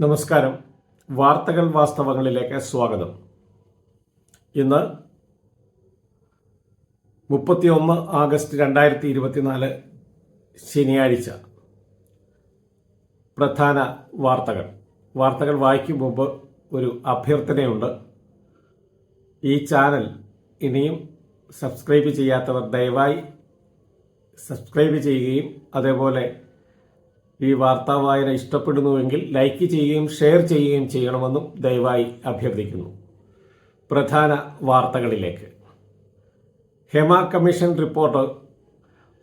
നമസ്കാരം. വാർത്തകൾ വാസ്തവങ്ങളിലേക്ക് സ്വാഗതം. ഇന്ന് മുപ്പത്തിയൊന്ന് ആഗസ്റ്റ് രണ്ടായിരത്തി ഇരുപത്തിനാല് ശനിയാഴ്ച. പ്രധാന വാർത്തകൾ. വാർത്തകൾ വായിക്കും മുമ്പ് ഒരു അഭ്യർത്ഥനയുണ്ട്. ഈ ചാനൽ ഇനിയും സബ്സ്ക്രൈബ് ചെയ്യാത്തവർ ദയവായി സബ്സ്ക്രൈബ് ചെയ്യുകയും അതേപോലെ ഈ വാർത്താ വായന ഇഷ്ടപ്പെടുന്നുവെങ്കിൽ ലൈക്ക് ചെയ്യുകയും ഷെയർ ചെയ്യുകയും ചെയ്യണമെന്നും ദയവായി അഭ്യർത്ഥിക്കുന്നു. പ്രധാന വാർത്തകളിലേക്ക്. Hema commission report.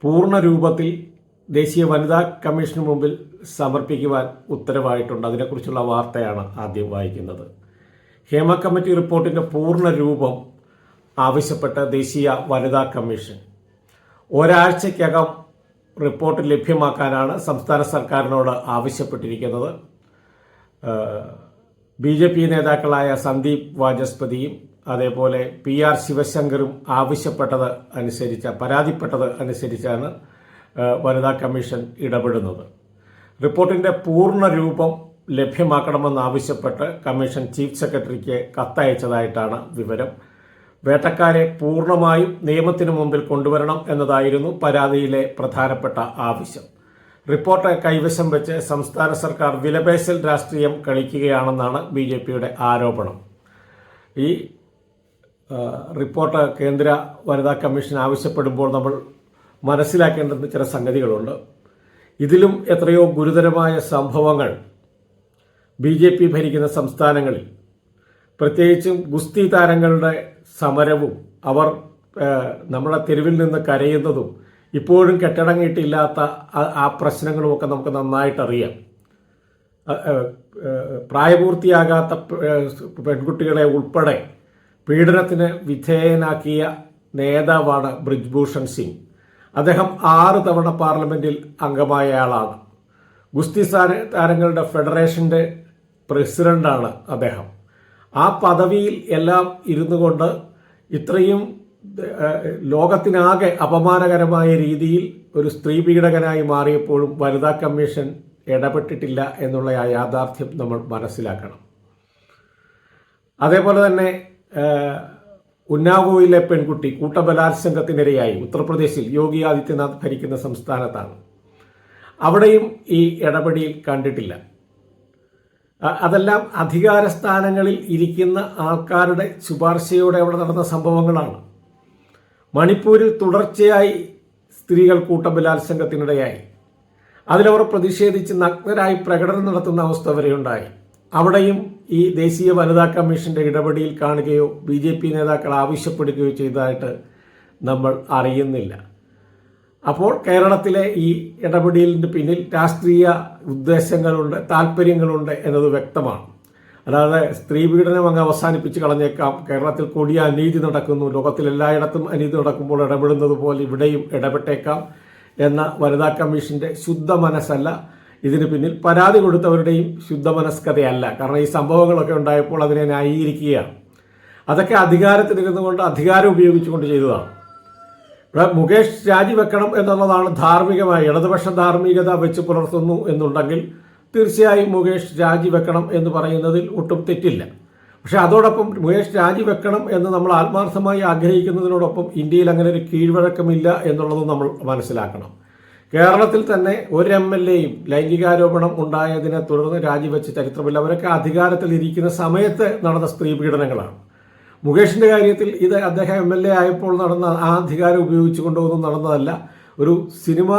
പൂർണ രൂപത്തിൽ ദേശീയ വനിതാ കമ്മീഷന് മുമ്പിൽ സമർപ്പിക്കുവാൻ ഉത്തരവായിട്ടുണ്ട്. അതിനെക്കുറിച്ചുള്ള വാർത്തയാണ് ആദ്യം വായിക്കുന്നത്. ഹേമ കമ്മിറ്റി റിപ്പോർട്ടിന്റെ പൂർണ രൂപം ആവശ്യപ്പെട്ട ദേശീയ വനിതാ കമ്മീഷൻ. ഒരാഴ്ചയ്ക്കകം റിപ്പോർട്ട് ലഭ്യമാക്കാനാണ് സംസ്ഥാന സർക്കാരിനോട് ആവശ്യപ്പെട്ടിരിക്കുന്നത്. ബി ജെ പി നേതാക്കളായ സന്ദീപ് വാചസ്പതിയും അതേപോലെ പി ആർ ശിവശങ്കറും ആവശ്യപ്പെട്ടത് അനുസരിച്ച പരാതിപ്പെട്ടത് അനുസരിച്ചാണ് വനിതാ കമ്മീഷൻ ഇടപെടുന്നത്. റിപ്പോർട്ടിന്റെ പൂർണ രൂപം ലഭ്യമാക്കണമെന്നാവശ്യപ്പെട്ട് കമ്മീഷൻ ചീഫ് സെക്രട്ടറിക്ക് കത്തയച്ചതായിട്ടാണ് വിവരം. വേട്ടക്കാരെ പൂർണമായും നിയമത്തിനു മുമ്പിൽ കൊണ്ടുവരണം എന്നതായിരുന്നു പരാതിയിലെ പ്രധാനപ്പെട്ട ആവശ്യം. റിപ്പോർട്ട് കൈവശം വെച്ച് സംസ്ഥാന സർക്കാർ വിലപേശൽ രാഷ്ട്രീയം കളിക്കുകയാണെന്നാണ് ബി ജെ പിയുടെ ആരോപണം. ഈ റിപ്പോർട്ട് കേന്ദ്ര വനിതാ കമ്മീഷൻ ആവശ്യപ്പെടുമ്പോൾ നമ്മൾ മനസ്സിലാക്കേണ്ടുന്ന ചില സംഗതികളുണ്ട്. ഇതിലും എത്രയോ ഗുരുതരമായ സംഭവങ്ങൾ ബി ഭരിക്കുന്ന സംസ്ഥാനങ്ങളിൽ പ്രത്യേകിച്ചും ഗുസ്തി താരങ്ങളുടെ സമരവും അവർ നമ്മുടെ തെരുവിൽ നിന്ന് കരയുന്നതും ഇപ്പോഴും കെട്ടടങ്ങിയിട്ടില്ലാത്ത ആ- പ്രശ്നങ്ങളുമൊക്കെ നമുക്ക് നന്നായിട്ടറിയാം. പ്രായപൂർത്തിയാകാത്ത പെൺകുട്ടികളെ ഉൾപ്പെടെ പീഡനത്തിന് വിധേയനാക്കിയ നേതാവാണ് ബ്രിജ്ഭൂഷൺ സിംഗ്. അദ്ദേഹം ആറ് തവണ പാർലമെന്റിൽ അംഗമായ ആളാണ് ഗുസ്തി താരങ്ങളുടെ ഫെഡറേഷന്റെ പ്രസിഡന്റാണ് അദ്ദേഹം. ആ പദവിയിൽ എല്ലാം ഇരുന്നു കൊണ്ട് ഇത്രയും ലോകത്തിനാകെ അപമാനകരമായ രീതിയിൽ ഒരു സ്ത്രീ പീഡകനായി മാറിയപ്പോഴും വനിതാ കമ്മീഷൻ ഇടപെട്ടിട്ടില്ല എന്നുള്ള ആ യാഥാർത്ഥ്യം നമ്മൾ മനസ്സിലാക്കണം. അതേപോലെ തന്നെ ഉന്നാവോയിലെ പെൺകുട്ടി കൂട്ടബലാത്സംഗത്തിനിരയായി. ഉത്തർപ്രദേശിൽ യോഗി ആദിത്യനാഥ് ഭരിക്കുന്ന സംസ്ഥാനത്താണ്. അവിടെയും ഈ ഇടപെടിയിൽ കണ്ടിട്ടില്ല. അതെല്ലാം അധികാര സ്ഥാനങ്ങളിൽ ഇരിക്കുന്ന ആൾക്കാരുടെ ശുപാർശയോടെ അവിടെ നടന്ന സംഭവങ്ങളാണ്. മണിപ്പൂരിൽ തുടർച്ചയായി സ്ത്രീകൾ കൂട്ടബലാത്സംഗത്തിനിടയായി അതിലവർ പ്രതിഷേധിച്ച് നഗ്നരായി പ്രകടനം നടത്തുന്ന അവസ്ഥ വരെയുണ്ടായി അവിടെയും ഈ ദേശീയ വനിതാ കമ്മീഷന്റെ ഇടപെടിയിൽ കാണുകയോ ബി നേതാക്കൾ ആവശ്യപ്പെടുകയോ ചെയ്തതായിട്ട് നമ്മൾ അറിയുന്നില്ല. അപ്പോൾ കേരളത്തിലെ ഈ ഇടപെടലിന്റെ പിന്നിൽ രാഷ്ട്രീയ ഉദ്ദേശങ്ങളുണ്ട് താല്പര്യങ്ങളുണ്ട് എന്നത് വ്യക്തമാണ്. അതായത് സ്ത്രീ പീഡനം അങ്ങ് അവസാനിപ്പിച്ച് കളഞ്ഞേക്കാം. കേരളത്തിൽ കൊടിയ അനീതി നടക്കുന്നു. ലോകത്തിൽ എല്ലായിടത്തും അനീതി നടക്കുമ്പോൾ ഇടപെടുന്നത് പോലെ ഇവിടെയും ഇടപെട്ടേക്കാം എന്ന വനിതാ കമ്മീഷന്റെ ശുദ്ധ മനസ്സല്ല. ഇതിന് പിന്നിൽ പരാതി കൊടുത്തവരുടെയും ശുദ്ധ മനസ്കതയല്ല കാരണം ഈ സംഭവങ്ങളൊക്കെ ഉണ്ടായപ്പോൾ അതിനെ ന്യായീകരിക്കുകയാണ്. അതൊക്കെ അധികാരത്തിലിരുന്നു കൊണ്ട് അധികാരം ഉപയോഗിച്ചുകൊണ്ട് ചെയ്തതാണ്. മുകേഷ് രാജിവെക്കണം എന്നുള്ളതാണ് ധാർമ്മികമായി ഇടതുപക്ഷ ധാർമ്മികത വെച്ച് പുലർത്തുന്നു എന്നുണ്ടെങ്കിൽ തീർച്ചയായും മുകേഷ് രാജിവെക്കണം എന്ന് പറയുന്നതിൽ ഒട്ടും തെറ്റില്ല. പക്ഷെ അതോടൊപ്പം മുകേഷ് രാജിവെക്കണം എന്ന് നമ്മൾ ആത്മാർത്ഥമായി ആഗ്രഹിക്കുന്നതിനോടൊപ്പം ഇന്ത്യയിൽ അങ്ങനെ ഒരു കീഴ്വഴക്കമില്ല എന്നുള്ളതും നമ്മൾ മനസ്സിലാക്കണം. കേരളത്തിൽ തന്നെ ഒരു എം എൽ എയും ലൈംഗികാരോപണം ഉണ്ടായതിനെ തുടർന്ന് രാജിവെച്ച ചരിത്രമില്ല. അവരൊക്കെ അധികാരത്തിൽ ഇരിക്കുന്ന സമയത്ത് നടന്ന സ്ത്രീ പീഡനങ്ങളാണ്. മുകേഷിന്റെ കാര്യത്തിൽ ഇത് അദ്ദേഹം എം എൽ എ ആയപ്പോൾ നടന്ന ആ അധികാരം ഉപയോഗിച്ചുകൊണ്ടൊന്നും നടന്നതല്ല. ഒരു സിനിമ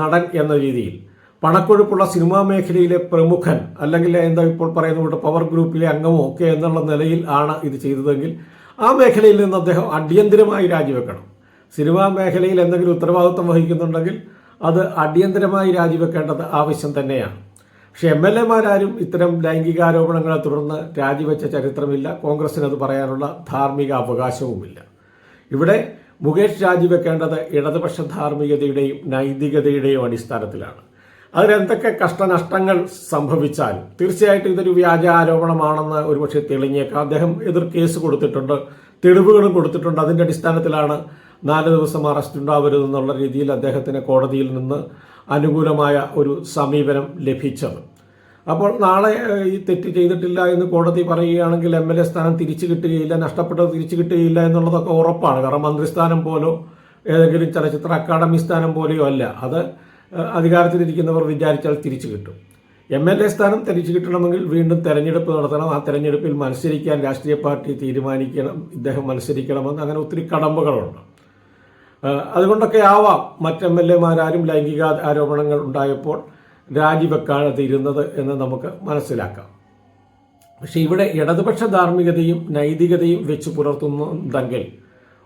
നടൻ എന്ന രീതിയിൽ. പണക്കൊഴുപ്പുള്ള സിനിമാ മേഖലയിലെ പ്രമുഖൻ അല്ലെങ്കിൽ എന്താ ഇപ്പോൾ പറയുന്ന കൂട്ട് പവർ ഗ്രൂപ്പിലെ അംഗമോ ഒക്കെ എന്നുള്ള നിലയിൽ ആണ് ഇത് ചെയ്തതെങ്കിൽ ആ മേഖലയിൽ നിന്ന് അദ്ദേഹം അടിയന്തിരമായി രാജിവെക്കണം. സിനിമാ മേഖലയിൽ എന്തെങ്കിലും ഉത്തരവാദിത്വം വഹിക്കുന്നുണ്ടെങ്കിൽ അത് അടിയന്തരമായി രാജിവെക്കേണ്ടത് ആവശ്യം തന്നെയാണ്. പക്ഷെ എം എൽ എമാരാരും ഇത്തരം ലൈംഗികാരോപണങ്ങളെ തുടർന്ന് രാജിവെച്ച ചരിത്രമില്ല. കോൺഗ്രസിന് അത് പറയാനുള്ള ധാർമ്മിക അവകാശവുമില്ല. ഇവിടെ മുകേഷ് രാജിവെക്കേണ്ടത് ഇടതുപക്ഷ ധാർമ്മികതയുടെയും നൈതികതയുടെയും അടിസ്ഥാനത്തിലാണ്. അതിലെന്തൊക്കെ കഷ്ടനഷ്ടങ്ങൾ സംഭവിച്ചാലും തീർച്ചയായിട്ടും ഇതൊരു വ്യാജ ആരോപണമാണെന്ന് ഒരുപക്ഷെ തെളിഞ്ഞേക്കാം. അദ്ദേഹം എതിർ കേസ് കൊടുത്തിട്ടുണ്ട് തെളിവുകളും കൊടുത്തിട്ടുണ്ട്. അതിന്റെ അടിസ്ഥാനത്തിലാണ് നാല് ദിവസം അറസ്റ്റ് ഉണ്ടാവരുതെന്നുള്ള രീതിയിൽ അദ്ദേഹത്തിന് കോടതിയിൽ നിന്ന് അനുകൂലമായ ഒരു സമീപനം ലഭിച്ചത്. അപ്പോൾ നാളെ ഈ തെറ്റ് ചെയ്തിട്ടില്ല എന്ന് കോടതി പറയുകയാണെങ്കിൽ എം എൽ എ സ്ഥാനം തിരിച്ചു കിട്ടുകയില്ല നഷ്ടപ്പെട്ടത് തിരിച്ചു കിട്ടുകയില്ല എന്നുള്ളതൊക്കെ ഉറപ്പാണ്. കാരണം മന്ത്രിസ്ഥാനം പോലോ ഏതെങ്കിലും ചലച്ചിത്ര അക്കാദമി സ്ഥാനം പോലെയോ അല്ല. അത് അധികാരത്തിലിരിക്കുന്നവർ വിചാരിച്ചാൽ തിരിച്ചു കിട്ടും. എം എൽ എ സ്ഥാനം തിരിച്ചു കിട്ടണമെങ്കിൽ വീണ്ടും തെരഞ്ഞെടുപ്പ് നടത്തണം. ആ തെരഞ്ഞെടുപ്പിൽ മത്സരിക്കാൻ രാഷ്ട്രീയ പാർട്ടി തീരുമാനിക്കണം ഇദ്ദേഹം മത്സരിക്കണമെന്ന് അങ്ങനെ ഒത്തിരി കടമ്പകളുണ്ട്. അതുകൊണ്ടൊക്കെ ആവാം മറ്റ് എം എൽ എമാരാരും ലൈംഗിക ആരോപണങ്ങൾ ഉണ്ടായപ്പോൾ രാജിവെക്കാതെ ഇരുന്നത് എന്ന് നമുക്ക് മനസ്സിലാക്കാം. പക്ഷെ ഇവിടെ ഇടതുപക്ഷ ധാർമ്മികതയും നൈതികതയും വെച്ച് പുലർത്തുന്നുണ്ടെങ്കിൽ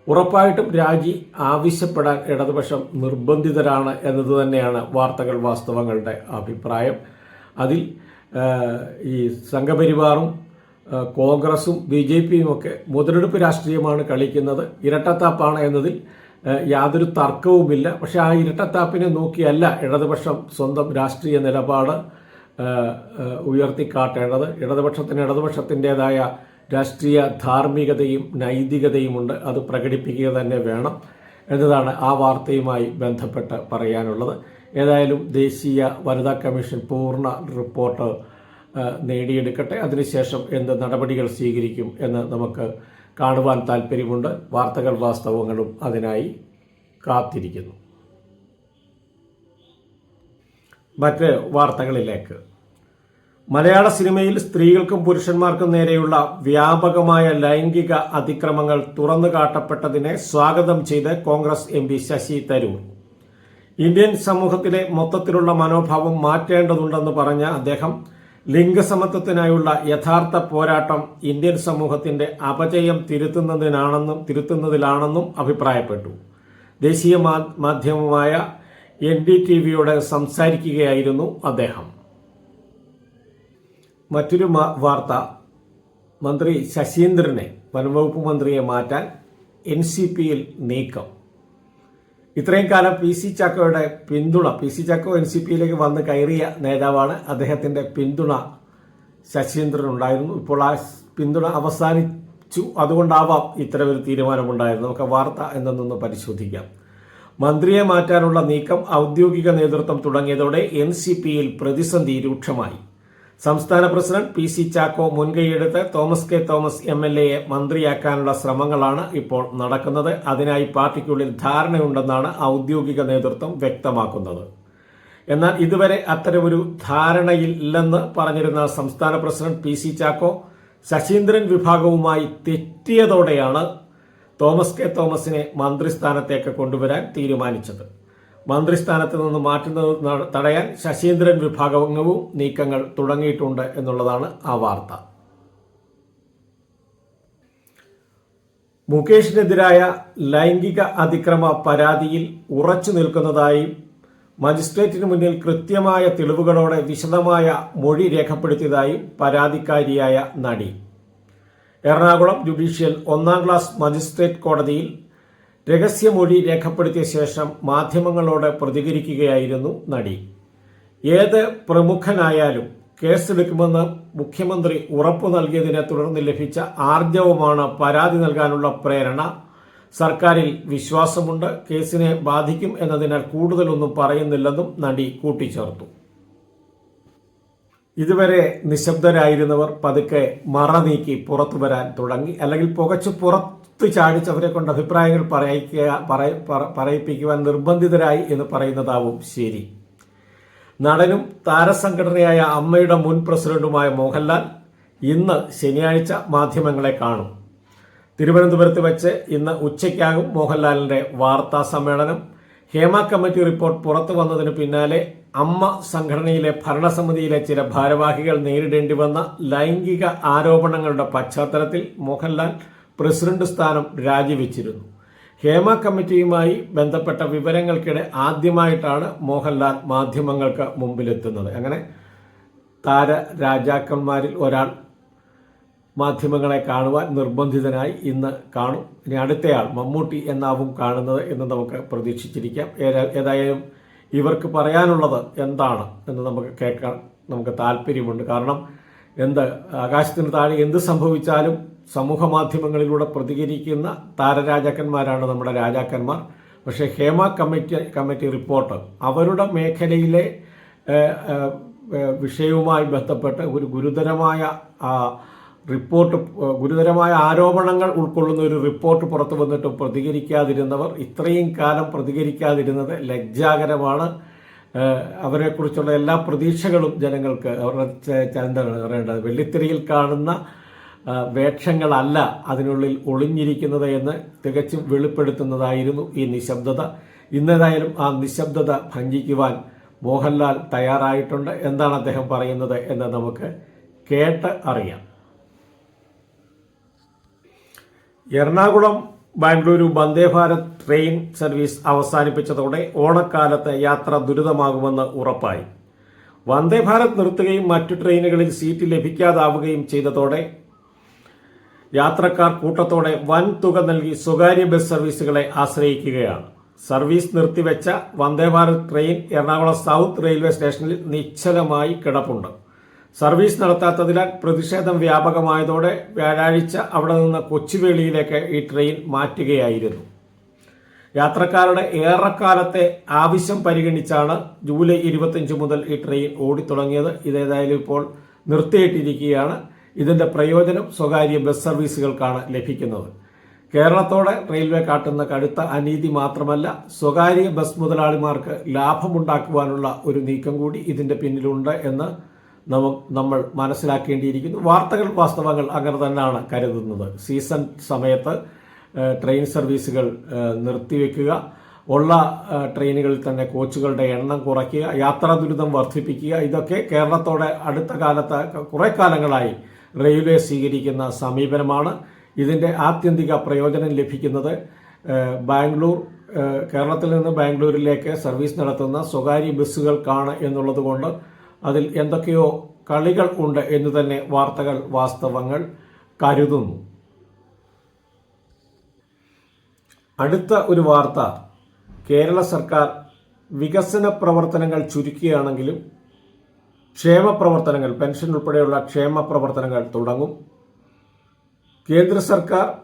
ഉറപ്പായിട്ടും രാജി ആവശ്യപ്പെടാൻ ഇടതുപക്ഷം നിർബന്ധിതരാണ് എന്നത് തന്നെയാണ് വാർത്തകൾ വാസ്തവങ്ങളുടെ അഭിപ്രായം. അതിൽ ഈ സംഘപരിവാറും കോൺഗ്രസും ബി ജെ പിയും ഒക്കെ മുതലെടുപ്പ് രാഷ്ട്രീയമാണ് കളിക്കുന്നത്. ഇരട്ടത്താപ്പാണ് എന്നതിൽ യാതൊരു തർക്കവുമില്ല. പക്ഷെ ആ ഇരട്ടത്താപ്പിനെ നോക്കിയല്ല ഇടതുപക്ഷം സ്വന്തം രാഷ്ട്രീയ നിലപാട് ഉയർത്തിക്കാട്ടേണ്ടത്. ഇടതുപക്ഷത്തിന് ഇടതുപക്ഷത്തിന്റെതായ രാഷ്ട്രീയ ധാർമ്മികതയും നൈതികതയുമുണ്ട്. അത് പ്രകടിപ്പിക്കുക തന്നെ വേണം എന്നതാണ് ആ വാർത്തയുമായി ബന്ധപ്പെട്ട് പറയാനുള്ളത്. ഏതായാലും ദേശീയ വനിതാ കമ്മീഷൻ പൂർണ റിപ്പോർട്ട് നേടിയെടുക്കട്ടെ. അതിനുശേഷം എന്ത് നടപടികൾ സ്വീകരിക്കും എന്ന് നമുക്ക് കാണുവാൻ താല്പര്യമുണ്ട് വാർത്തകൾ വാസ്തവങ്ങളും അതിനായി കാത്തിരിക്കുന്നു. മറ്റ് വാർത്തകളിലേക്ക്. മലയാള സിനിമയിൽ സ്ത്രീകൾക്കും പുരുഷന്മാർക്കും നേരെയുള്ള വ്യാപകമായ ലൈംഗിക അതിക്രമങ്ങൾ തുറന്നു കാട്ടപ്പെട്ടതിനെ സ്വാഗതം ചെയ്ത് Congress M P Shashi Tharoor. Indian സമൂഹത്തിലെ മൊത്തത്തിലുള്ള മനോഭാവം മാറ്റേണ്ടതുണ്ടെന്ന് പറഞ്ഞ അദ്ദേഹം ലിംഗസമത്വത്തിനായുള്ള യഥാർത്ഥ പോരാട്ടം ഇന്ത്യൻ സമൂഹത്തിന്റെ അപജയം തിരുത്തുന്നതിനാണെന്നും തിരുത്തുന്നതിലാണെന്നും അഭിപ്രായപ്പെട്ടു. ദേശീയ മാധ്യമമായ എൻ ഡി ടി വിയോട് സംസാരിക്കുകയായിരുന്നു അദ്ദേഹം. മറ്റൊരു വാർത്ത. മന്ത്രി ശശീന്ദ്രനെ വനംവകുപ്പ് മന്ത്രിയെ മാറ്റാൻ എൻ സി പിയിൽ നീക്കം. ഇത്രയും കാലം പി സി ചാക്കോയുടെ പിന്തുണ P C Chacko N C പിയിലേക്ക് വന്ന് കയറിയ നേതാവാണ് അദ്ദേഹത്തിന്റെ പിന്തുണ ശശീന്ദ്രൻ ഉണ്ടായിരുന്നു ഇപ്പോൾ ആ പിന്തുണ അവസാനിച്ചു. അതുകൊണ്ടാവാം ഇത്തരമൊരു തീരുമാനമുണ്ടായിരുന്നു നമുക്ക് വാർത്ത എന്തെന്നൊന്ന് പരിശോധിക്കാം. മന്ത്രിയെ മാറ്റാനുള്ള നീക്കം ഔദ്യോഗിക നേതൃത്വം തുടങ്ങിയതോടെ എൻ സി പിയിൽ പ്രതിസന്ധി രൂക്ഷമായി. സംസ്ഥാന പ്രസിഡന്റ് പി സി ചാക്കോ മുൻകൈയെടുത്ത് Thomas K Thomas M L എയെ മന്ത്രിയാക്കാനുള്ള ശ്രമങ്ങളാണ് ഇപ്പോൾ നടക്കുന്നത്. അതിനായി പാർട്ടിക്കുള്ളിൽ ധാരണയുണ്ടെന്നാണ് ഔദ്യോഗിക നേതൃത്വം വ്യക്തമാക്കുന്നത്. എന്നാൽ ഇതുവരെ അത്തരമൊരു ധാരണയില്ലെന്ന് പറഞ്ഞിരുന്ന സംസ്ഥാന president P C Chacko Saseendran വിഭാഗവുമായി തെറ്റിയതോടെയാണ് തോമസ് കെ തോമസിനെ മന്ത്രിസ്ഥാനത്തേക്ക് കൊണ്ടുവരാൻ തീരുമാനിച്ചത്. മന്ത്രിസ്ഥാനത്ത് നിന്ന് മാറ്റുന്നത് തടയാൻ ശശീന്ദ്രൻ വിഭാഗവും നീക്കങ്ങൾ തുടങ്ങിയിട്ടുണ്ട് എന്നുള്ളതാണ് ആ വാർത്ത. മുകേഷിനെതിരായ ലൈംഗിക അതിക്രമ പരാതിയിൽ ഉറച്ചു നിൽക്കുന്നതായും മജിസ്ട്രേറ്റിന് മുന്നിൽ കൃത്യമായ തെളിവുകളോടെ വിശദമായ മൊഴി രേഖപ്പെടുത്തിയതായും പരാതിക്കാരിയായ നടി. എറണാകുളം ജുഡീഷ്യൽ ഒന്നാം ക്ലാസ് മജിസ്ട്രേറ്റ് കോടതിയിൽ രഹസ്യമൊഴി രേഖപ്പെടുത്തിയ ശേഷം മാധ്യമങ്ങളോട് പ്രതികരിക്കുകയായിരുന്നു നടി. ഏത് പ്രമുഖനായാലും കേസെടുക്കുമെന്ന് മുഖ്യമന്ത്രി ഉറപ്പു നൽകിയതിനെ തുടർന്ന് ലഭിച്ച ആർജവമാണ് പരാതി നൽകാനുള്ള പ്രേരണ. സർക്കാരിൽ വിശ്വാസമുണ്ട് കേസിനെ ബാധിക്കും എന്നതിനാൽ കൂടുതലൊന്നും പറയുന്നില്ലെന്നും നടി കൂട്ടിച്ചേർത്തു. ഇതുവരെ നിശബ്ദരായിരുന്നവർ പതുക്കെ മറ നീക്കി പുറത്തു വരാൻ തുടങ്ങി. അല്ലെങ്കിൽ പുകച്ചു പുറത്തു ചാടിച്ചവരെ കൊണ്ട് അഭിപ്രായങ്ങൾ പറയിക്കുക പറയ- പറയിപ്പിക്കുവാൻ നിർബന്ധിതരായി എന്ന് പറയുന്നതാവും ശരി. നടനും താരസംഘടനയായ അമ്മയുടെ മുൻ പ്രസിഡന്റുമായ മോഹൻലാൽ ഇന്ന് ശനിയാഴ്ച മാധ്യമങ്ങളെ കാണും. തിരുവനന്തപുരത്ത് വെച്ച് ഇന്ന് ഉച്ചയ്ക്കാകും മോഹൻലാലിന്റെ വാർത്താ സമ്മേളനം. ഹേമ കമ്മിറ്റി റിപ്പോർട്ട് പുറത്തു വന്നതിന് പിന്നാലെ അമ്മ സംഘടനയിലെ ഭരണസമിതിയിലെ ചില ഭാരവാഹികൾ നേരിടേണ്ടി വന്ന ലൈംഗിക ആരോപണങ്ങളുടെ പശ്ചാത്തലത്തിൽ മോഹൻലാൽ പ്രസിഡന്റ് സ്ഥാനം രാജിവെച്ചിരുന്നു. ഹേമ കമ്മിറ്റിയുമായി ബന്ധപ്പെട്ട വിവരങ്ങൾക്കിടെ ആദ്യമായിട്ടാണ് മോഹൻലാൽ മാധ്യമങ്ങൾക്ക് മുമ്പിലെത്തുന്നത്. അങ്ങനെ താര രാജാക്കന്മാരിൽ ഒരാൾ മാധ്യമങ്ങളെ കാണുവാൻ നിർബന്ധിതനായി ഇന്ന് കാണും. ഇനി അടുത്തയാൾ മമ്മൂട്ടി എന്നാവും കാണുന്നത് എന്ന് നമുക്ക് പ്രതീക്ഷിച്ചിരിക്കാം. ഏതായാലും ഇവർക്ക് പറയാനുള്ളത് എന്താണ് എന്ന് നമുക്ക് കേൾക്കാൻ നമുക്ക് താല്പര്യമുണ്ട്. കാരണം എന്ത് ആകാശത്തിന് താഴെ എന്ത് സംഭവിച്ചാലും സമൂഹ മാധ്യമങ്ങളിലൂടെ പ്രതികരിക്കുന്ന താരരാജാക്കന്മാരാണ് നമ്മുടെ രാജാക്കന്മാർ. പക്ഷേ ഹേമ കമ്മിറ്റി കമ്മിറ്റി റിപ്പോർട്ട് അവരുടെ മേഖലയിലെ വിഷയവുമായി ബന്ധപ്പെട്ട് ഒരു ഗുരുതരമായ റിപ്പോർട്ട് ഗുരുതരമായ ആരോപണങ്ങൾ ഉൾക്കൊള്ളുന്ന ഒരു റിപ്പോർട്ട് പുറത്തു വന്നിട്ടും പ്രതികരിക്കാതിരുന്നവർ ഇത്രയും കാലം പ്രതികരിക്കാതിരുന്നത് ലജ്ജാകരമാണ്. അവരെക്കുറിച്ചുള്ള എല്ലാ പ്രതീക്ഷകളും ജനങ്ങൾക്ക് അവരുടെ ചന്ത വെള്ളിത്തിരിയിൽ വെള്ളിത്തിരയിൽ കാണുന്ന വേഷങ്ങളല്ല അതിനുള്ളിൽ ഒളിഞ്ഞിരിക്കുന്നത് എന്ന് തികച്ചും വെളിപ്പെടുത്തുന്നതായിരുന്നു ഈ നിശബ്ദത. ഇന്നേതായാലും ആ നിശബ്ദത ഭഞ്ജിക്കുവാൻ മോഹൻലാൽ തയ്യാറായിട്ടുണ്ട് എന്താണ് അദ്ദേഹം പറയുന്നത് എന്ന് നമുക്ക് കേട്ട് അറിയാം. എറണാകുളം ബാംഗ്ലൂരു വന്ദേ ഭാരത് ട്രെയിൻ സർവീസ് അവസാനിപ്പിച്ചതോടെ ഓണക്കാലത്ത് യാത്ര ദുരിതമാകുമെന്ന് ഉറപ്പായി. വന്ദേ ഭാരത് നിർത്തുകയും മറ്റു ട്രെയിനുകളിൽ സീറ്റ് ലഭിക്കാതാവുകയും ചെയ്തതോടെ യാത്രക്കാർ കൂട്ടത്തോടെ വൻ തുക നൽകി സ്വകാര്യ ബസ് സർവീസുകളെ ആശ്രയിക്കുകയാണ്. Service നിർത്തിവെച്ച Vande Bharat train Ernakulam south railway സ്റ്റേഷനിൽ നിശ്ചലമായി കിടപ്പുണ്ട്. സർവീസ് നടത്താത്തതിനാൽ പ്രതിഷേധം വ്യാപകമായതോടെ വ്യാഴാഴ്ച അവിടെ നിന്ന് കൊച്ചുവേളിയിലേക്ക് ഈ ട്രെയിൻ മാറ്റുകയായിരുന്നു. യാത്രക്കാരുടെ ഏറെക്കാലത്തെ ആവശ്യം പരിഗണിച്ചാണ് ജൂലൈ ഇരുപത്തിയഞ്ച് മുതൽ ഈ ട്രെയിൻ ഓടിത്തുടങ്ങിയത്. ഇതേതായാലും ഇപ്പോൾ നിർത്തിയിട്ടിരിക്കുകയാണ്. ഇതിന്റെ പ്രയോജനം സ്വകാര്യ ബസ് സർവീസുകൾക്കാണ് ലഭിക്കുന്നത്. കേരളത്തോടെ റെയിൽവേ കാട്ടുന്ന കടുത്ത അനീതി മാത്രമല്ല സ്വകാര്യ ബസ് മുതലാളിമാർക്ക് ലാഭമുണ്ടാക്കുവാനുള്ള ഒരു നീക്കം കൂടി ഇതിന്റെ പിന്നിലുണ്ട് എന്ന് നമ്മൾ മനസ്സിലാക്കേണ്ടിയിരിക്കുന്നു. വാർത്തകൾ വാസ്തവങ്ങൾ അങ്ങനെ തന്നെയാണ് കരുതുന്നത്. സീസൺ സമയത്ത് ട്രെയിൻ സർവീസുകൾ നിർത്തിവെക്കുക ഉള്ള ട്രെയിനുകളിൽ തന്നെ കോച്ചുകളുടെ എണ്ണം കുറയ്ക്കുക യാത്രാ ദുരിതം വർദ്ധിപ്പിക്കുക ഇതൊക്കെ കേരളത്തോടെ അടുത്ത കാലത്ത് കുറെ കാലങ്ങളായി റെയിൽവേ സ്വീകരിക്കുന്ന സമീപനമാണ്. ഇതിന്റെ ആത്യന്തിക പ്രയോജനം ലഭിക്കുന്നത് ബാംഗ്ലൂർ കേരളത്തിൽ നിന്ന് ബാംഗ്ലൂരിലേക്ക് സർവീസ് നടത്തുന്ന സ്വകാര്യ ബസ്സുകൾക്കാണ് എന്നുള്ളത് കൊണ്ട് അതിൽ എന്തൊക്കെയോ കളികൾ ഉണ്ട് എന്ന് തന്നെ വാർത്തകൾ വാസ്തവങ്ങൾ കരുതുന്നു. അടുത്ത ഒരു വാർത്ത കേരള സർക്കാർ വികസന പ്രവർത്തനങ്ങൾ ചുരുക്കുകയാണെങ്കിലും ക്ഷേമ പ്രവർത്തനങ്ങൾ പെൻഷൻ ഉൾപ്പെടെയുള്ള ക്ഷേമ പ്രവർത്തനങ്ങൾ തുടങ്ങും. കേന്ദ്ര സർക്കാർ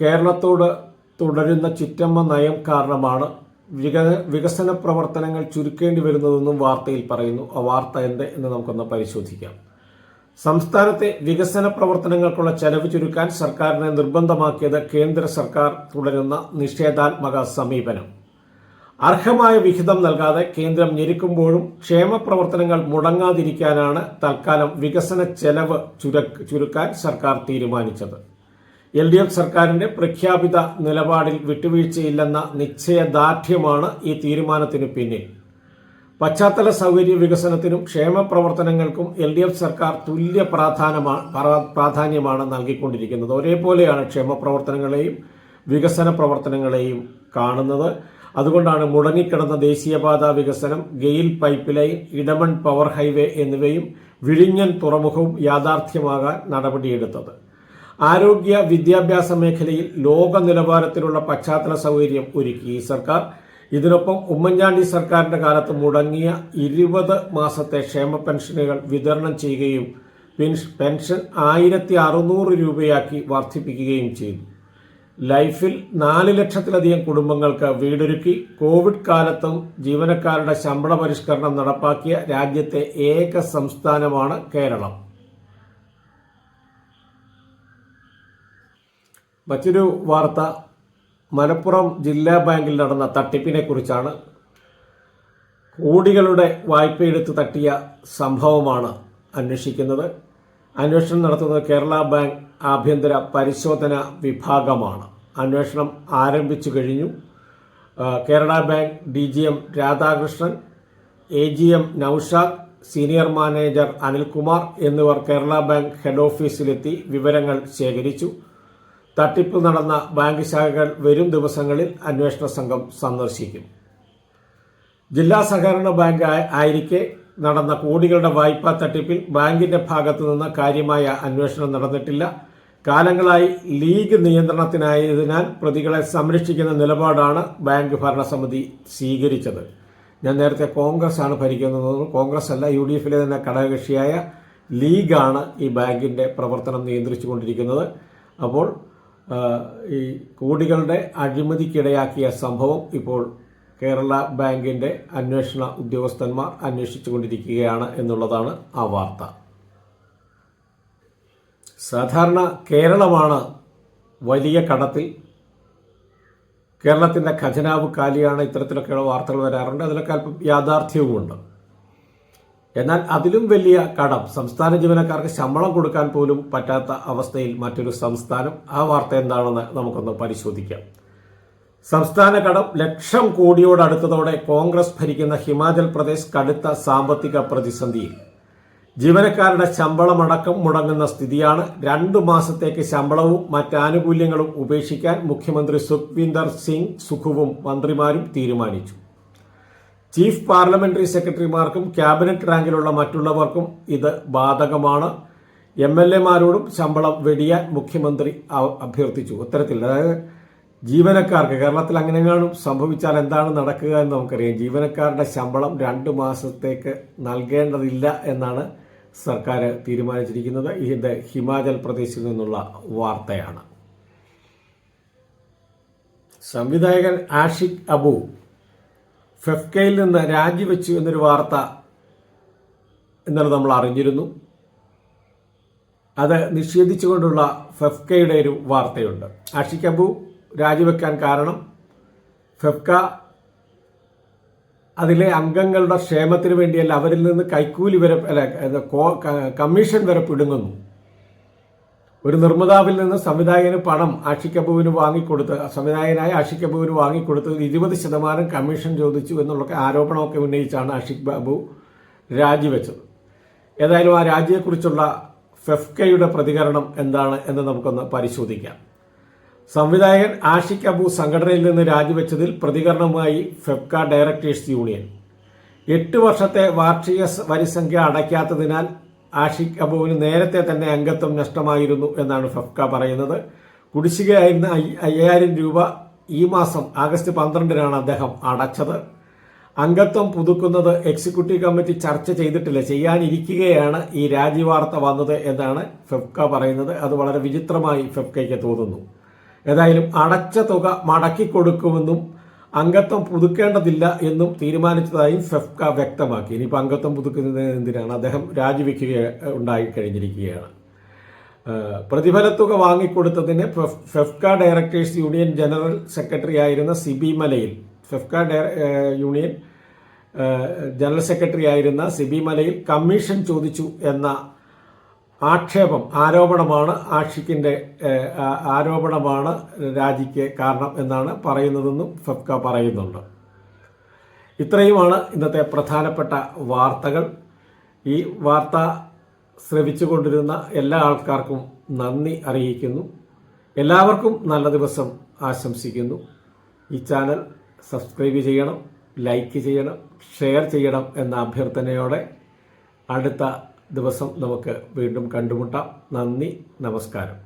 കേരളത്തോട് തുടരുന്ന ചിറ്റമ്മ നയം കാരണമാണ് വിക- വികസന പ്രവർത്തനങ്ങൾ ചുരുക്കേണ്ടി വരുന്നതെന്നും വാർത്തയിൽ പറയുന്നു. ആ വാർത്ത എന്ത് എന്ന് നമുക്കൊന്ന് പരിശോധിക്കാം. സംസ്ഥാനത്തെ വികസന പ്രവർത്തനങ്ങൾക്കുള്ള ചെലവ് ചുരുക്കാൻ സർക്കാരിനെ നിർബന്ധമാക്കിയത് കേന്ദ്ര സർക്കാർ തുടരുന്ന നിഷേധാത്മക സമീപനം. അർഹമായ വിഹിതം നൽകാതെ കേന്ദ്രം ഞെരുക്കുമ്പോഴും ക്ഷേമ പ്രവർത്തനങ്ങൾ മുടങ്ങാതിരിക്കാനാണ് തൽക്കാലം വികസന ചെലവ് ചുരുക്കാൻ സർക്കാർ തീരുമാനിച്ചത്. എൽ ഡി എഫ് സർക്കാരിന്റെ പ്രഖ്യാപിത നിലപാടിൽ വിട്ടുവീഴ്ചയില്ലെന്ന നിശ്ചയദാർഢ്യമാണ് ഈ തീരുമാനത്തിന് പിന്നിൽ. പശ്ചാത്തല സൗകര്യ വികസനത്തിനും ക്ഷേമ പ്രവർത്തനങ്ങൾക്കും എൽ ഡി എഫ് സർക്കാർ തുല്യ പ്രാധാന്യമാണ് പ്രാ- പ്രാധാന്യമാണ് നൽകിക്കൊണ്ടിരിക്കുന്നത്. ഒരേപോലെയാണ് ക്ഷേമ പ്രവർത്തനങ്ങളെയും വികസന പ്രവർത്തനങ്ങളെയും കാണുന്നത്. അതുകൊണ്ടാണ് മുടങ്ങിക്കിടന്ന ദേശീയപാത വികസനം GAIL pipeline Edamon power highway എന്നിവയും വിഴിഞ്ഞൻ തുറമുഖവും യാഥാർത്ഥ്യമാകാൻ നടപടിയെടുത്തത്. ആരോഗ്യ വിദ്യാഭ്യാസ മേഖലയിൽ ലോക നിലവാരത്തിലുള്ള പശ്ചാത്തല സൗകര്യം ഒരുക്കി ഈ സർക്കാർ. ഇതിനൊപ്പം ഉമ്മൻചാണ്ടി സർക്കാരിന്റെ കാലത്ത് മുടങ്ങിയ ഇരുപത് മാസത്തെ ക്ഷേമ പെൻഷനുകൾ വിതരണം ചെയ്യുകയും പെൻഷൻ ആയിരത്തി അറുന്നൂറ് രൂപയാക്കി വർദ്ധിപ്പിക്കുകയും ചെയ്തു. ലൈഫിൽ നാല് ലക്ഷത്തിലധികം കുടുംബങ്ങൾക്ക് വീടൊരുക്കി കോവിഡ് കാലത്തും ജീവനക്കാരുടെ ശമ്പള പരിഷ്കരണം നടപ്പാക്കിയ രാജ്യത്തെ ഏക സംസ്ഥാനമാണ് കേരളം. മറ്റൊരു വാർത്ത. മലപ്പുറം ജില്ലാ ബാങ്കിൽ നടന്ന തട്ടിപ്പിനെ കുറിച്ചാണ്. കോടികളുടെ വായ്പയെടുത്ത് തട്ടിയ സംഭവമാണ് അന്വേഷിക്കുന്നത്. അന്വേഷണം നടത്തുന്നത് കേരള ബാങ്ക് ആഭ്യന്തര പരിശോധന വിഭാഗമാണ്. അന്വേഷണം ആരംഭിച്ചു കഴിഞ്ഞു. Kerala bank D G M Radhakrishnan A G M Naushad senior manager Anilkumar എന്നിവർ കേരള ബാങ്ക് ഹെഡ് ഓഫീസിലെത്തി വിവരങ്ങൾ ശേഖരിച്ചു. തട്ടിപ്പ് നടന്ന ബാങ്ക് ശാഖകൾ വരും ദിവസങ്ങളിൽ അന്വേഷണ സംഘം സന്ദർശിക്കും. ജില്ലാ സഹകരണ ബാങ്ക് ആയിരിക്കെ നടന്ന കോടികളുടെ വായ്പാ തട്ടിപ്പിൽ ബാങ്കിന്റെ ഭാഗത്തു നിന്ന് കാര്യമായ അന്വേഷണം നടന്നിട്ടില്ല. കാലങ്ങളായി ലീഗ് നിയന്ത്രണത്തിനായതിനാൽ പ്രതികളെ സംരക്ഷിക്കുന്ന നിലപാടാണ് ബാങ്ക് ഭരണസമിതി സ്വീകരിച്ചത്. ഞാൻ നേരത്തെ കോൺഗ്രസ് ആണ് ഭരിക്കുന്നത് കോൺഗ്രസ് അല്ല യു ഡി എഫിലെ തന്നെ ഘടകകക്ഷിയായ ലീഗാണ് ഈ ബാങ്കിന്റെ പ്രവർത്തനം നിയന്ത്രിച്ചു കൊണ്ടിരിക്കുന്നത് അപ്പോൾ ഈ കോടികളുടെ അഴിമതിക്കിടയാക്കിയ സംഭവം ഇപ്പോൾ കേരള ബാങ്കിന്റെ അന്വേഷണ ഉദ്യോഗസ്ഥന്മാർ അന്വേഷിച്ചുകൊണ്ടിരിക്കുകയാണ് എന്നുള്ളതാണ് ആ വാർത്ത. സാധാരണ കേരളമാണ് വലിയ കടത്തിൽ. കേരളത്തിന്റെ ഖജനാവ് കാലിയാണ് ഇത്തരത്തിലൊക്കെയുള്ള വാർത്തകൾ വരാറുണ്ട്. അതിലൊക്കെ അല്പം യാഥാർത്ഥ്യവുമുണ്ട്. എന്നാൽ അതിലും വലിയ കടം സംസ്ഥാന ജീവനക്കാർക്ക് ശമ്പളം കൊടുക്കാൻ പോലും പറ്റാത്ത അവസ്ഥയിൽ മറ്റൊരു സംസ്ഥാനം. ആ വാർത്ത എന്താണെന്ന് നമുക്കൊന്ന് പരിശോധിക്കാം. സംസ്ഥാന കടം ലക്ഷം കോടിയോടടുത്തതോടെ കോൺഗ്രസ് ഭരിക്കുന്ന ഹിമാചൽ പ്രദേശ് കടുത്ത സാമ്പത്തിക പ്രതിസന്ധിയിൽ. ജീവനക്കാരുടെ ശമ്പളമടക്കം മുടങ്ങുന്ന സ്ഥിതിയാണ്. രണ്ടു മാസത്തേക്ക് ശമ്പളവും മറ്റാനുകൂല്യങ്ങളും ഉപേക്ഷിക്കാൻ മുഖ്യമന്ത്രി സുഖ്വിന്ദർ സിംഗ് സുഖുവും മന്ത്രിമാരും തീരുമാനിച്ചു. ചീഫ് പാർലമെന്ററി സെക്രട്ടറിമാർക്കും ക്യാബിനറ്റ് റാങ്കിലുള്ള മറ്റുള്ളവർക്കും ഇത് ബാധകമാണ്. എം എൽ എമാരോടും ശമ്പളം വെടിയാൻ മുഖ്യമന്ത്രി അഭ്യർത്ഥിച്ചു. ഉത്തരത്തിൽ അതായത് ജീവനക്കാർക്ക് കേരളത്തിൽ അങ്ങനെങ്ങാനും സംഭവിച്ചാൽ എന്താണ് നടക്കുക എന്ന് നമുക്കറിയാം. ജീവനക്കാരുടെ ശമ്പളം രണ്ട് മാസത്തേക്ക് നൽകേണ്ടതില്ല എന്നാണ് സർക്കാർ തീരുമാനിച്ചിരിക്കുന്നത് ഇത് ഹിമാചൽ പ്രദേശിൽ നിന്നുള്ള വാർത്തയാണ്. സംവിധായകൻ ആഷിഖ് അബു ഫെഫ്കയിൽ നിന്ന് രാജിവെച്ചു എന്നൊരു വാർത്ത ഇന്നലെ നമ്മൾ അറിഞ്ഞിരുന്നു. അത് നിഷേധിച്ചുകൊണ്ടുള്ള ഫെഫ്കയുടെ ഒരു വാർത്തയുണ്ട്. ആഷിഖ് അബു രാജിവെക്കാൻ കാരണം ഫെഫ്ക അതിലെ അംഗങ്ങളുടെ ക്ഷേമത്തിന് വേണ്ടിയല്ല അവരിൽ നിന്ന് കൈക്കൂലി വരെ അല്ല കമ്മീഷൻ വരെ പിടുങ്ങുന്നു. ഒരു നിർമ്മാതാവിൽ നിന്ന് സംവിധായകന് പണം ആഷിക്കബുവിന് വാങ്ങിക്കൊടുത്ത് സംവിധായകനായ ആഷിക്കബുവിന് വാങ്ങിക്കൊടുത്ത് ഇരുപത് ശതമാനം കമ്മീഷൻ ചോദിച്ചു എന്നുള്ള ആരോപണമൊക്കെ ഉന്നയിച്ചാണ് ആഷിഖ് ബാബു രാജിവെച്ചത്. ഏതായാലും ആ രാജിയെക്കുറിച്ചുള്ള ഫെഫ്കയുടെ പ്രതികരണം എന്താണ് എന്ന് നമുക്കൊന്ന് പരിശോധിക്കാം. സംവിധായകൻ ആഷിഖ് അബു സംഘടനയിൽ നിന്ന് രാജിവെച്ചതിൽ പ്രതികരണവുമായി ഫെഫ്ക ഡയറക്ടേഴ്സ് യൂണിയൻ. എട്ട് വർഷത്തെ വാർഷിക വരിസംഖ്യ അടയ്ക്കാത്തതിനാൽ ആഷിഖ് അബുവിന് നേരത്തെ തന്നെ അംഗത്വം നഷ്ടമായിരുന്നു എന്നാണ് ഫെഫ്ക പറയുന്നത്. കുടിശ്ശികയായിരുന്ന അയ്യ- അയ്യായിരം രൂപ ഈ മാസം ആഗസ്റ്റ് പന്ത്രണ്ടിനാണ് അദ്ദേഹം അടച്ചത്. അംഗത്വം പുതുക്കുന്നത് എക്സിക്യൂട്ടീവ് കമ്മിറ്റി ചർച്ച ചെയ്തിട്ടില്ല. ചെയ്യാനിരിക്കുകയാണ് ഈ രാജിവാർത്ത വന്നത് എന്നാണ് ഫെഫ്ക പറയുന്നത്. അത് വളരെ വിചിത്രമായി ഫെഫ്കയ്ക്ക് തോന്നുന്നു. ഏതായാലും അടച്ച തുക മടക്കി കൊടുക്കുമെന്നും അംഗത്വം പുതുക്കേണ്ടതില്ല എന്നും തീരുമാനിച്ചതായും ഫെഫ്ക വ്യക്തമാക്കി. ഇനിയിപ്പോൾ അംഗത്വം പുതുക്കുന്നതിന് എന്തിനാണ്? അദ്ദേഹം രാജിവെക്കുക ഉണ്ടായി കഴിഞ്ഞിരിക്കുകയാണ്. പ്രതിഫല പ്രതിഫലത്തുക വാങ്ങിക്കൊടുത്തതിന് FEFKA directors union general secretary ആയിരുന്ന സിബി മലയിൽ ഫെഫ്ക യൂണിയൻ ജനറൽ സെക്രട്ടറി ആയിരുന്ന സിബി മലയിൽ കമ്മീഷൻ ചോദിച്ചു എന്ന ആക്ഷേപം ആരോപണമാണ് ആഷിഖിന്റെ ആരോപണമാണ് രാജിക്ക് കാരണം എന്നാണ് പറയുന്നതെന്നും ഫെഫ്ക പറയുന്നുണ്ട്. ഇത്രയുമാണ് ഇന്നത്തെ പ്രധാനപ്പെട്ട വാർത്തകൾ. ഈ വാർത്ത ശ്രവിച്ചുകൊണ്ടിരുന്ന എല്ലാ ആൾക്കാർക്കും നന്ദി അറിയിക്കുന്നു. എല്ലാവർക്കും നല്ല ദിവസം ആശംസിക്കുന്നു. ഈ ചാനൽ സബ്സ്ക്രൈബ് ചെയ്യണം ലൈക്ക് ചെയ്യണം ഷെയർ ചെയ്യണം എന്ന അഭ്യർത്ഥനയോടെ അടുത്ത ദിവസം നമുക്ക് വീണ്ടും കണ്ടുമുട്ടാം. നന്ദി നമസ്കാരം.